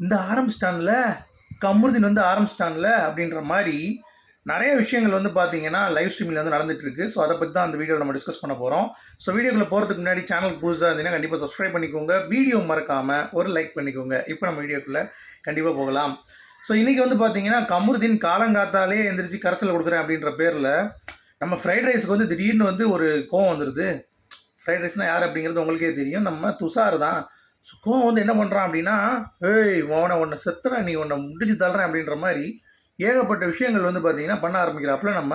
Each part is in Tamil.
இந்த ஆரம்பிச்சிட்டான்ல கமருதீன் வந்து ஆரம்பிச்சிட்டான்ல அப்படின்ற மாதிரி நிறைய விஷயங்கள் வந்து பார்த்தீங்கன்னா லைவ் ஸ்ட்ரீமில் வந்து நடந்துட்டுருக்கு. ஸோ அதை பற்றி தான் அந்த வீடியோவில் நம்ம டிஸ்கஸ் பண்ண போகிறோம் ஸோ வீடியோக்குள்ள போகிறதுக்கு முன்னாடி சேனல் புதுசாக இருந்தீங்கன்னா கண்டிப்பாக சப்ஸ்கிரைப் பண்ணிக்கோங்க. வீடியோ மறக்காமல் ஒரு லைக் பண்ணிக்கோங்க. இப்போ நம்ம வீடியோக்குள்ளே கண்டிப்பாக போகலாம். ஸோ இன்றைக்கி வந்து பார்த்தீங்கன்னா கமருதீன் காலங்காத்தாலே எந்திரிச்சு கரைசல் கொடுக்குறேன் அப்படின்ற பேரில் நம்ம ஃப்ரைட் ரைஸ்க்கு வந்து திடீர்னு வந்து ஒரு கோவம் வந்துடுது ஃப்ரைட் ரைஸ்னால் யார் அப்படிங்கிறது உங்களுக்கே தெரியும். நம்ம துஷார் தான். ஸோ கோவம் வந்து என்ன பண்ணுறான் அப்படின்னா ஏய் உன்னை உன்னை செத்துறேன் நீ உன்னை முடிஞ்சு தள்ளுறேன் அப்படின்ற மாதிரி ஏகப்பட்ட விஷயங்கள் வந்து பார்த்தீங்கன்னா பண்ண ஆரம்பிக்கிறாப்புல நம்ம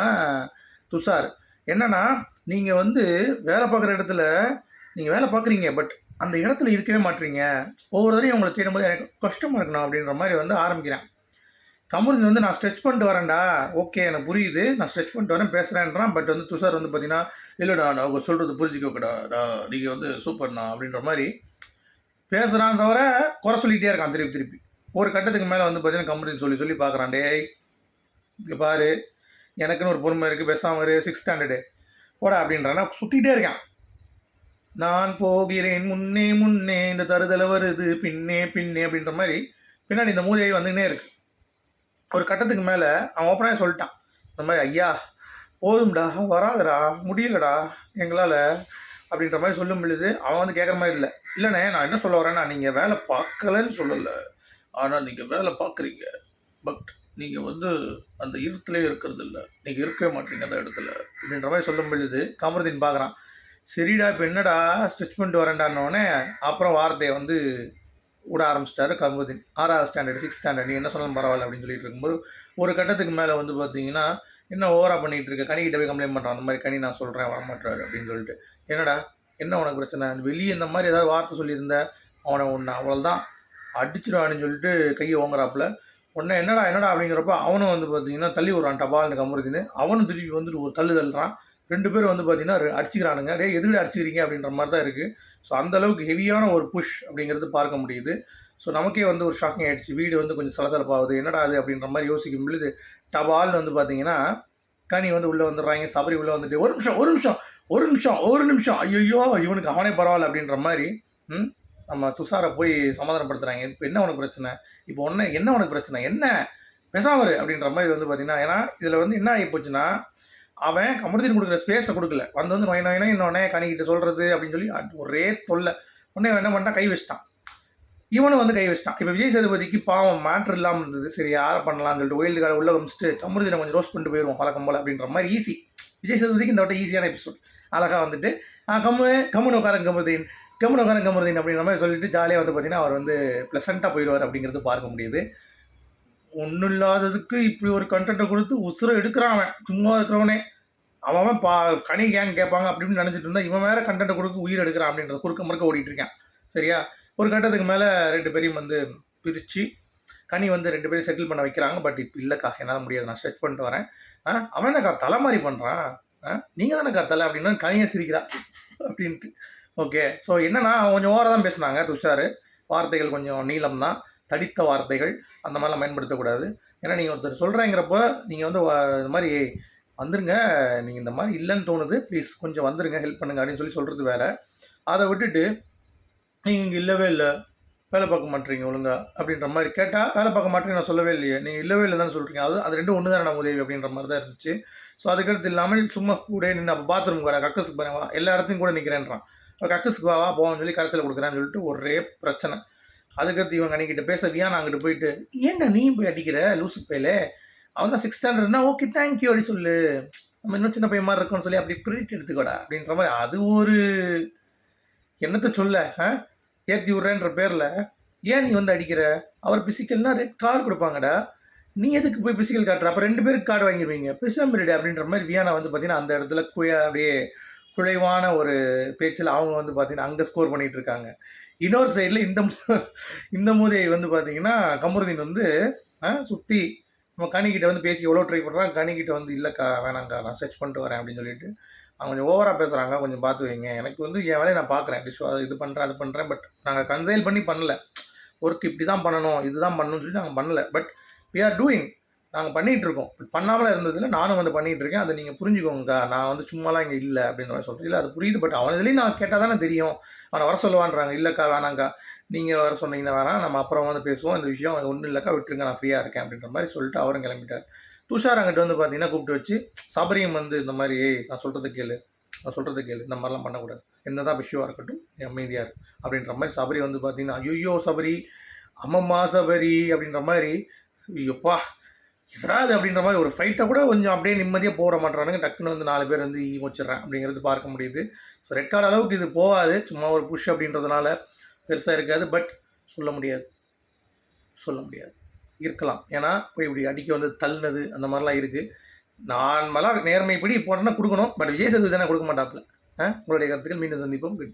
துஷார். என்னென்னா நீங்கள் வந்து வேலை பார்க்குற இடத்துல நீங்கள் வேலை பார்க்குறீங்க பட் அந்த இடத்துல இருக்கவே மாட்டீங்க. ஒவ்வொரு தடவையும் உங்களை தேடும்போது எனக்கு கஷ்டமாக இருக்கணும் அப்படின்ற மாதிரி வந்து ஆரம்பிக்கிறேன். கமருதீன் வந்து நான் ஸ்ட்ரெச் பண்ணிட்டு வரேன்டா. ஓகே எனக்கு புரியுது. நான் ஸ்ட்ரெச் பண்ணிட்டு வரேன் பேசுகிறேன்றான் பட் வந்து துஷார் வந்து பார்த்தீங்கன்னா இல்லைடா நான் அவங்க சொல்கிறது புரிஞ்சுக்கோக்கடா நீங்கள் வந்து சூப்பர்ண்ணா அப்படின்ற மாதிரி பேசுகிறான் தவிர குறை சொல்லிகிட்டே இருக்கான் திருப்பி திருப்பி. ஒரு கட்டத்துக்கு மேலே வந்து பார்த்தீங்கன்னா கம்பெனி சொல்லி சொல்லி பார்க்குறான் டேய் இங்கே பாரு எனக்குன்னு ஒரு பொறுமை இருக்குது பேசாமல் ஒரு சிக்ஸ் ஸ்டாண்டர்டு போட அப்படின்றானா. சுற்றிக்கிட்டே இருக்கான். நான் போகிறேன் முன்னே முன்னே இந்த தருதலை வருது பின்னே பின்னே அப்படின்ற மாதிரி பின்னாடி இந்த மூதையை வந்துக்கினே இருக்கு. ஒரு கட்டத்துக்கு மேலே அவன் ஓப்பனாக சொல்லிட்டான். இந்த மாதிரி ஐயா போதும்டா வராதடா முடியலடா எங்களால் அப்படின்ற மாதிரி சொல்லும் பொழுது அவன் வந்து கேட்குற மாதிரி இல்லை. இல்லைண்ணே நான் என்ன சொல்ல வரேன்னா நீங்கள் வேலை பார்க்கலன்னு சொல்லலை. ஆனால் நீங்கள் வேலை பார்க்குறீங்க. பட் நீங்கள் வந்து அந்த இருட்டிலே இருக்கிறது இல்லை. நீங்கள் இருக்கவே மாட்டீங்க அந்த இடத்துல. அப்படின்ற மாதிரி சொல்லும் பொழுது கமருதீன் பார்க்குறான் சரிடா இப்போ என்னடா ஸ்டிச் பண்ணிட்டு வரேன்டான்னொடனே அப்புறம் வார்த்தையை வந்து விட ஆரம்பிச்சிட்டாரு கமருதீன். ஆறாவது ஸ்டாண்டர்ட் சிக்ஸ் ஸ்டாண்டர்ட் நீ என்ன சொன்னாலும் பரவாயில்ல அப்படின்னு சொல்லிட்டு இருக்கும்போது ஒரு கட்டத்துக்கு மேலே வந்து பார்த்தீங்கன்னா என்ன ஓவராக பண்ணிகிட்டு இருக்க கனிக்கிட்ட போய் கம்ப்ளைண்ட் பண்ணுறான் அந்த மாதிரி கனி நான் சொல்கிறேன் வரமாட்டாரு அப்படின்னு சொல்லிட்டு. என்னடா என்ன உனக்கு பிரச்சனை? வெளியே இந்த மாதிரி ஏதாவது வார்த்தை சொல்லியிருந்த? அவனை ஒன்று அவ்வளோதான் அடிச்சிடுவான்னு சொல்லிட்டு கையை ஓங்குறாப்புல. உடனே என்னடா என்னடா அப்படிங்கிறப்ப அவனும் வந்து பார்த்தீங்கன்னா தள்ளி விடுறான் டபால்னு கமுறுதுன்னு அவனும் திருப்பி வந்துட்டு ஒரு தள்ளு தள்ளுறான். ரெண்டு பேரும் வந்து பார்த்தீங்கன்னா அடிச்சுக்கிறானுங்க. டே எதுக்கு அடிச்சுக்கிறீங்க அப்படின்ற மாதிரி தான் இருக்குது ஸோ அந்தளவுக்கு ஹெவியான ஒரு புஷ் அப்படிங்கிறது பார்க்க முடியுது. ஸோ நமக்கே வந்து ஒரு ஷாக்கிங் ஆகிடுச்சு வீடு வந்து கொஞ்சம் சலசலப்பாகுது. என்னடா அது அப்படின்ற மாதிரி யோசிக்கும் பொழுது தபால்னு வந்து பார்த்தீங்கன்னா கனி வந்து உள்ளே வந்துடுறாங்க சபரி உள்ளே வந்துட்டு ஒரு நிமிஷம் ஒரு நிமிஷம் ஒரு நிமிஷம் ஒரு நிமிஷம் ஐயோ இவனுக்கு அவனே பரவாயில்ல அப்படின்ற மாதிரி ம் நம்ம துஷாரை போய் சமாதானப்படுத்துகிறாங்க இப்போ என்ன உனக்கு பிரச்சனை? இப்போ ஒன்று என்ன உனக்கு பிரச்சனை? என்ன? பெசாமரு அப்படின்ற மாதிரி வந்து பார்த்தீங்கன்னா ஏன்னா இதில் வந்து என்ன ஆகி போச்சுன்னா அவன் கமருதீன் கொடுக்குற ஸ்பேஸை கொடுக்கல. வந்து வந்து நோய் நோயினா இன்னொன்னே கனிக்கிட்ட சொல்கிறது அப்படின்னு சொல்லி ஒரே தொல்லை. உடனே அவன் என்ன பண்ணிட்டான்? கை வச்சிட்டான். இவனும் வந்து கை வச்சிட்டான். இப்போ விஜய் சேதுபதிக்கு பாவம் மேட்ரு இல்லாமல் இருந்தது. சரி யாரை பண்ணலாம்னு சொல்லிட்டு ஒயில்டு கார்டு உள்ள வச்சுட்டு கமருதீனை கொஞ்சம் ரோஸ்ட் பண்ணிட்டு போயிடுவோம் வழக்கம் போல அப்படின்ற மாதிரி ஈஸி விஜய் சேதுபதிக்கு இந்த வட்டம் ஈஸியான எபிசோட் அழகாக வந்துட்டு கம்மு கம்முன்னு உட்காரன் கமருதீன். கம்முன்னு உட்காரன் கமருதீன் அப்படின்ற மாதிரி சொல்லிட்டு ஜாலியாக வந்து பார்த்தீங்கன்னா அவர் வந்து ப்ளசண்ட்டாக போயிடுவார் அப்படிங்கிறது பார்க்க முடியுது. ஒன்றும் இல்லாததுக்கு இப்படி ஒரு கண்டென்ட்டை கொடுத்து உசுரை எடுக்கிறான் அவன். சும்மா இருக்கிறவனே. அவன் அவன் பா கனி கேங் கேட்பாங்க அப்படின்னு நினச்சிட்டு இருந்தா இவன் வேற கண்டென்ட்டை கொடுக்க உயிர் எடுக்கிறான் அப்படின்றது குறுக்க முறுக்க ஓடிட்டு இருக்கான். சரியா? ஒரு கட்டத்துக்கு மேலே ரெண்டு பேரையும் வந்து பிரித்து கனி வந்து ரெண்டு பேரும் செட்டில் பண்ண வைக்கிறாங்க. பட் இப்போ இல்லைக்கா என்னால் முடியாது. நான் ஸ்ட்ரெச் பண்ணிட்டு வரேன். ஆ அவன் என்னக்கா தலை மாதிரி பண்ணுறான் ஆ நீங்கள் தானேக்கா தலை? அப்படின்னா கனியை சிரிக்கிறா. அப்படின்ட்டு. ஓகே ஸோ என்னென்னா கொஞ்சம் ஓவராக தான் பேசுனாங்க. துஷார் வார்த்தைகள் கொஞ்சம் நீளம் தான். தடித்த வார்த்தைகள். அந்த மாதிரிலாம் பயன்படுத்தக்கூடாது. ஏன்னா நீங்கள் ஒருத்தர் சொல்கிறேங்கிறப்போ நீங்கள் வந்து இந்த மாதிரி வந்துருங்க. நீங்கள் இந்த மாதிரி இல்லைன்னு தோணுது. ப்ளீஸ் கொஞ்சம் வந்துருங்க. ஹெல்ப் பண்ணுங்க. அப்படின்னு சொல்லி சொல்கிறது வேறு. அதை விட்டுட்டு நீங்கள் இங்கே இல்லவே இல்லை. வேலை பார்க்க மாட்டீங்க ஒழுங்கா அப்படின்ற மாதிரி கேட்டால் வேலை பார்க்க மாட்டேங்க நான் சொல்லவே இல்லையே. நீங்கள் இல்லவே இல்லை தான் சொல்கிறீங்க அது அது ரெண்டும் ஒன்று தானே உதவி அப்படின்ற மாதிரி தான் இருந்துச்சு. ஸோ அதுக்கடுத்து இல்லாமல் சும்மா கூட நின்று அப்போ பாத்ரூம் கூட கக்கஸுக்கு போகிறேன் வா எல்லா இடத்தையும் கூட நிற்கிறேன்றான் அப்போ கக்கஸுக்கு வா வா போவான்னு சொல்லி கரைச்சல் கொடுக்குறேன்னு சொல்லிட்டு ஒரே பிரச்சனை. அதுக்கடுத்து இவன் அன்னைக்கிட்ட பேசவியா நான் அங்கிட்டு போயிட்டு? ஏன்டா நீ போய் அடிக்கிற லூசு பேலே அவன் தான் சிக்ஸ் ஸ்டாண்டர்ட்னா ஓகே தேங்க்யூ அப்படி சொல்லு. நம்ம இன்னும் சின்ன பையன் மாதிரி இருக்கோம்னு சொல்லி அப்படி பிரிட்டு எடுத்துக்கோடா அப்படின்ற மாதிரி. அது ஒரு என்னத்தை சொல்ல ஆ? ஏற்றி விட்றேன்ற பேரில் ஏன் நீ வந்து அடிக்கிற? அவர் பிசிக்கல்னா ரெட் கார் கொடுப்பாங்கடா. நீ எதுக்கு போய் பிசிக்கல் காட்டுற? அப்போ ரெண்டு பேருக்கு கார்டு வாங்கிடுவீங்க பிசம்பிரிடு அப்படின்ற மாதிரி வியானா வந்து பார்த்தீங்கன்னா அந்த இடத்துல குய அப்படியே குழைவான ஒரு பேச்சில் அவங்க வந்து பார்த்தீங்கன்னா அங்கே ஸ்கோர் பண்ணிட்டு இருக்காங்க. இன்னொரு சைடில் இந்த இந்த மூதையை வந்து பார்த்தீங்கன்னா கமருதீன் வந்து சுற்றி நம்ம கனிக்கிட்ட வந்து பேசி எவ்வளோ ட்ரை பண்ணுறான் கனிக்கிட்ட வந்து இல்லைக்கா வேணாங்க்கா நான் சர்ச் பண்ணிட்டு வரேன் அப்படின்னு சொல்லிட்டு அவங்க கொஞ்சம் ஓவராக பேசுகிறாங்க கொஞ்சம் பார்த்து வைங்க. எனக்கு வந்து என் வேலையை நான் பார்க்குறேன். டிஷ் இது பண்ணுறேன் அது பண்ணுறேன் பட் நாங்கள் கன்சைல் பண்ணி பண்ணல. ஒர்க் இப்படி தான் பண்ணணும் இதுதான் பண்ணணும்னு சொல்லி நாங்கள் பண்ணல. பட் வி ஆர் டூயிங் நாங்கள் பண்ணிகிட்டு இருக்கோம் பண்ணாமல் பண்ணாமலாம் இருந்ததில்ல நானும் வந்து பண்ணிகிட்டு இருக்கேன் அதை நீங்கள் புரிஞ்சுக்கோங்கக்கா. நான் வந்து சும்மாலாம் இங்கே இல்லை அப்படின்ற மாதிரி சொல்கிறேன் இல்லை அது புரியுது பட் அவன் இதுலேயும் நான் கேட்டால் தானே தெரியும். அவனை வர சொல்லுவான்றாங்க. இல்லைக்கா வேணாங்க்கா நீங்கள் வர சொன்னீங்கன்னா வேணாம். நம்ம அப்புறம் வந்து பேசுவோம். இந்த விஷயம் ஒன்றும் இல்லைக்கா. விட்டுருங்க நான் ஃப்ரீயாக இருக்கேன் அப்படின்ற மாதிரி சொல்லிட்டு அவரும் கிளம்பிட்டார். துஷார் அங்கிட்ட வந்து பார்த்தீங்கன்னா கூப்பிட்டு வச்சு சபரியும் வந்து இந்த மாதிரி ஏய் நான் சொல்கிறத கேளு. நான் சொல்கிறது கேளு. இந்த மாதிரிலாம் பண்ணக்கூடாது. என்னதான் விஷயமாக இருக்கட்டும் அமைதியாக இருக்கும் அப்படின்ற மாதிரி சபரி வந்து பார்த்தீங்கன்னா ஐயோ சபரி. அம்மம்மா சபரி. அப்படின்ற மாதிரி ஐயோப்பா என்னடா அது அப்படின்ற மாதிரி ஒரு ஃபைட்டை கூட கொஞ்சம் அப்படியே நிம்மதியாக போட மாட்டானுங்க டக்குன்னு வந்து நாலு பேர் வந்து ஈ அப்படிங்கிறது பார்க்க முடியுது. ஸோ ரெட் கார்டு அளவுக்கு இது போகாது. சும்மா ஒரு புஷ் அப்படின்றதுனால பெருசாக இருக்காது. பட் சொல்ல முடியாது. சொல்ல முடியாது. இருக்கலாம். ஏன்னா போய் இப்படி அடிக்க வந்து தள்ளினது அந்த மாதிரிலாம் இருக்குது நார்மலாக நேர்மைப்படி போட்டோன்னா கொடுக்கணும். பட் விஜய் சேது தானே கொடுக்க மாட்டாப்புல. உங்களுடைய கருத்துக்கள் மீண்டும் சந்திப்போம். குட்